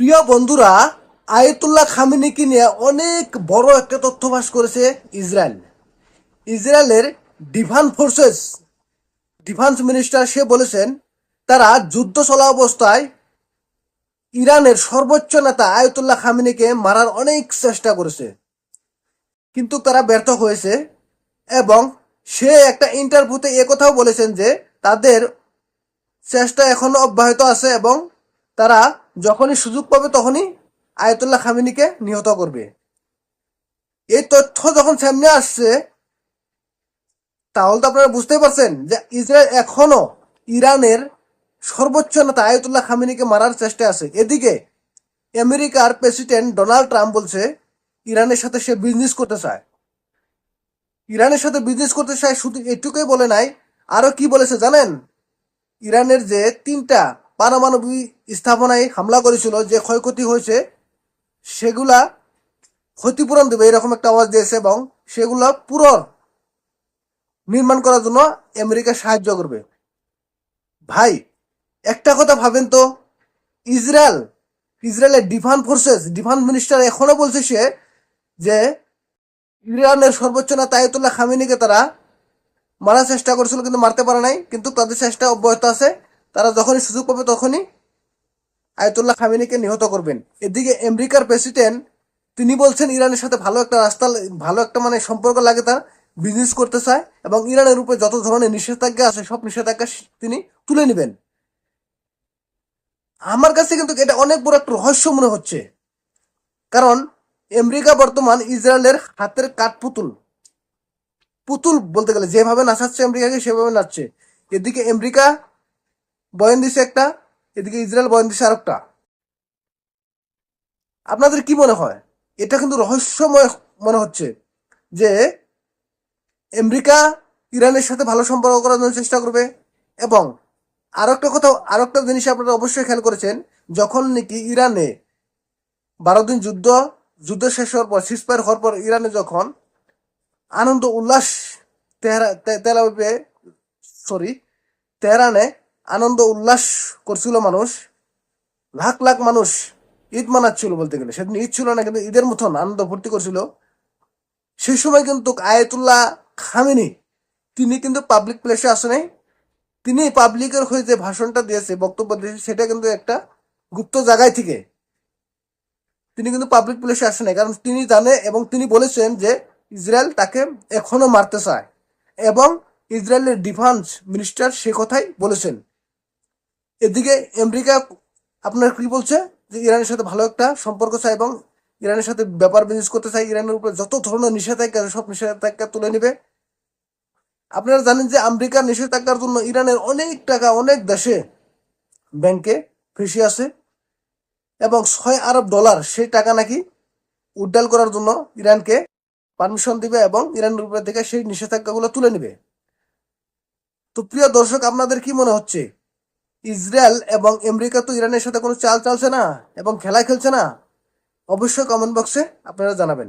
প্রিয় বন্ধুরা, আয়তুল্লাহ খামিনিকে নিয়ে অনেক বড় একটা তথ্য ফাঁস করেছে ইসরায়েল। ইসরায়েলের ডিফান্স ফোর্সেস ডিফেন্স মিনিস্টার সে বলেছেন, তারা যুদ্ধ চলা অবস্থায় ইরানের সর্বোচ্চ নেতা আয়তুল্লাহ খামিনিকে মারার অনেক চেষ্টা করেছে। কিন্তু তারা ব্যর্থ হয়েছে এবং সে একটা ইন্টারভিউতে কথাও বলেছেন যে, তাদের চেষ্টা এখনও অব্যাহত আছে এবং তারা যখনই সুযোগ পাবে তখনই আয়তুল্লাহ খামিনিকে নিহত করবে। এই তথ্য যখন সামনে আসছে, তাহলে তো আপনারা বুঝতেই পারছেন যে ইসরায়েল এখনও ইরানের সর্বোচ্চ নেতা আয়তুল্লাহ খামিনিকে মারার চেষ্টা আছে। এদিকে আমেরিকার প্রেসিডেন্ট ডোনাল্ড ট্রাম্প বলছে, ইরানের সাথে সে বিজনেস করতে চায়। ইরানের সাথে বিজনেস করতে চায় শুধু এটুকুই বলে নাই, আরও কি বলেছে জানেন? ইরানের যে তিনটা পারমাণবিক স্থাপনায় হামলা করেছিল, যে ক্ষয়ক্ষতি হয়েছে, সেগুলা ক্ষতিপূরণ দেবে, এরকম একটা আওয়াজ দিয়েছে এবং সেগুলা পুরো নির্মাণ করার জন্য আমেরিকা সাহায্য করবে। ভাই, একটা কথা ভাবেন তো, ইসরায়েল, ইসরায়েলের ডিফেন্স ফোর্সেস, ডিফেন্স মিনিস্টার এখনও বলছে সে যে ইরানের সর্বোচ্চ নেতা আয়তুল্লাহ খামিনিকে তারা মারার চেষ্টা করেছিল কিন্তু মারতে পারে নাই, কিন্তু তাদের চেষ্টা অব্যাহত আছে। তারা যখনই সুযোগ পাবে তখনই আয়তুল্লাহ খামিনিকে নিহত করবেন। এদিকে আমেরিকার প্রেসিডেন্ট, তিনি বলছেন ইরানের সাথে ভালো একটা রাস্তা, ভালো একটা মানে সম্পর্ক লাগে তার বিজনেস করতে চায় এবং ইরানের উপরে যত ধরনের নিষেধাজ্ঞা আছে, সব নিষেধাজ্ঞা তিনি তুলে নেবেন। আমার কাছে কিন্তু এটা অনেক বড় একটা রহস্য মনে হচ্ছে। কারণ আমেরিকা বর্তমান ইসরায়েলের হাতের কাঠ পুতুল। পুতুল বলতে গেলে যেভাবে নাচাচ্ছে আমেরিকাকে, সেভাবে নাচছে। এদিকে আমেরিকা বয়ান দিছে একটা, এদিকে ইসরায়েল বয়ান দিছে আরেকটা। আপনাদের কি মনে হয়? এটা কিন্তু রহস্যময় মনে হচ্ছে যে আমেরিকা ইরানের সাথে ভালো সম্পর্ক করার জন্য চেষ্টা করবে এবং আরও একটা কথা আরও একটা জিনিস আপনারা অবশ্যই খেয়াল করেছেন, যখন নাকি ইরানে বারো দিন যুদ্ধ যুদ্ধ শেষ হওয়ার পর সিসপায়ার হওয়ার পর ইরানে যখন আনন্দ, উল্লাস, তেহরা তেলাবিবে সরি তেহরানে আনন্দ, উল্লাস করছিল মানুষ। লাখ লাখ মানুষ ঈদ মানাচ্ছিল বলতে গেলে। সেদিন ঈদ ছিল না, কিন্তু ঈদের মতন আনন্দ ভর্তি করছিল। সেই সময় কিন্তু আয়াতুল্লাহ খামেনি। তিনি কিন্তু পাবলিক প্লেসে আসে নাই তিনি পাবলিকের হয়ে যে ভাষণটা দিয়েছে, বক্তব্য দিয়েছে, সেটা কিন্তু একটা গুপ্ত জায়গায় থেকে। তিনি কিন্তু পাবলিক প্লেসে আসে নাই কারণ তিনি জানে এবং তিনি বলেছেন যে ইসরায়েল তাকে এখনও মারতে চায়। এবং ইসরায়েলের ডিফেন্স মিনিস্টার সে কথাই বলেছেন। এদিকে আমেরিকা আপনার কি বলছে? যে ইরানের সাথে ভালো একটা সম্পর্ক চায় এবং ইরানের সাথে ব্যাপার বিজনেস করতে চায়। ইরানের উপরে যত ধরনের নিষেধাজ্ঞা সব নিষেধাজ্ঞা তুলে নেবে। আপনারা জানেন যে আমেরিকার নিষেধাজ্ঞার জন্য ইরানের অনেক টাকা অনেক দেশে ব্যাংকে ফেসে আছে এবং ছয় আরব ডলার সেই টাকা নাকি উড্ডাল করার জন্য ইরানকে পারমিশন দিবে এবং ইরানের উপর থেকে সেই নিষেধাজ্ঞাগুলো তুলে নেবে। তো প্রিয় দর্শক, আপনাদের কি মনে হচ্ছে? ইসরায়েল এবং আমেরিকা তো ইরানের সাথে কোনো চাল চলছে না এবং খেলা খেলছে না। অবশ্যই কমেন্ট বক্সে আপনারা জানাবেন।